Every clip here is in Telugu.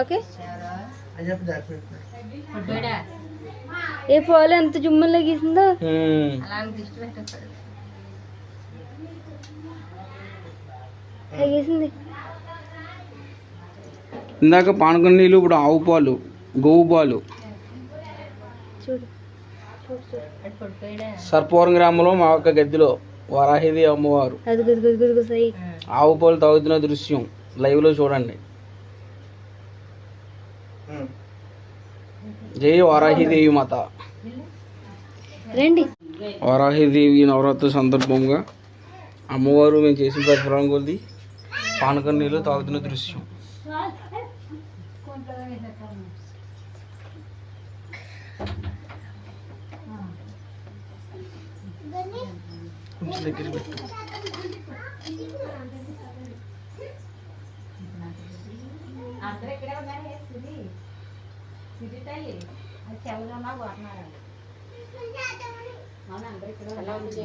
ఓకే. ఏ పాలు ఎంత జుమ్మల్లో గీసిందో. గీసింది? ఇందాక పానకం నీళ్ళు ఇప్పుడు ఆవు పాలు గోవు పాలు. సర్పవరం గ్రామంలో మా యొక్క గద్దెలో వరాహిది అమ్మవారు. ఆవు పాలు తాగుతున్న దృశ్యం లైవ్లో చూడండి. జై వారాహిదేవి మాత. రండి. వారాహిదేవి నవరాత్రి సందర్భంగా అమ్మవారు మేము చేసిన పరిసరం కొద్ది పానకం నీళ్ళు తాగుతున్న దృశ్యం. దగ్గర పెట్టు అందరూ ఇక్కడే ఉన్నారు? సిరి సిరి తల్లి అది చెవులన్నా పోతున్నారండి అవును అందరూ ఇక్కడ ఎలా ఉంది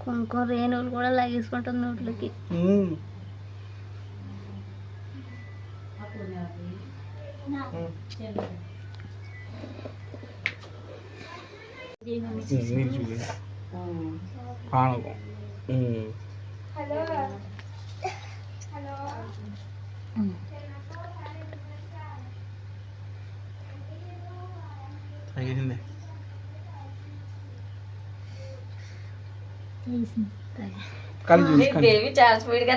కుంకుమ రేణువులు కూడా లాగేసుకుంటుంది నోట్లకి. పానకం తగిలింది. కళ్ళు చూసి కళ్ళు. దేవి చాలా స్పీడ్గా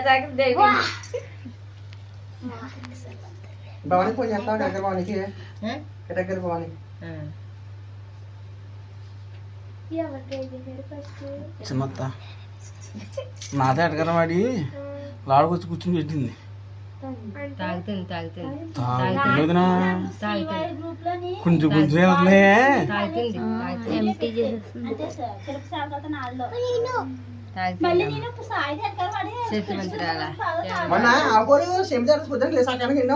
భవానీ ఫోన్ చేస్తావు? దగ్గర భవానికి? దగ్గర భవాని. చిన్నత్త నాదే అడగరం వాడి? లాడుకొచ్చి కూర్చుని పెట్టింది. తాగుతుంది తాగుతుంది తాగుతుంది కొంచెం కొంచెం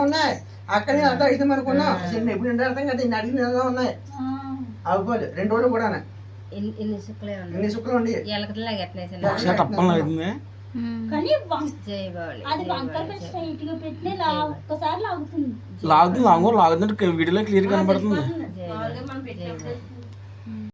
ఉన్నాయి. అక్కడ అంతా అయితే అనుకున్నా. సెమి ఎప్పుడు నిండా అర్థం కదా. ఇన్ని అడిగి ఉన్నాయి. ఆవుకోలు రెండు రోజులు కూడా ఎన్ని సుక్కలే ఉన్నాయి? ఎన్ని సుక్కలు ఉండి ఎలకలాగా ఎట్లేసాను ఒకసారి టప్పని అవుతుంది జై బావాలి లాగుతుంది. లాగు లాగుతుంటే వీడియోలో క్లియర్ కనబడుతుంది.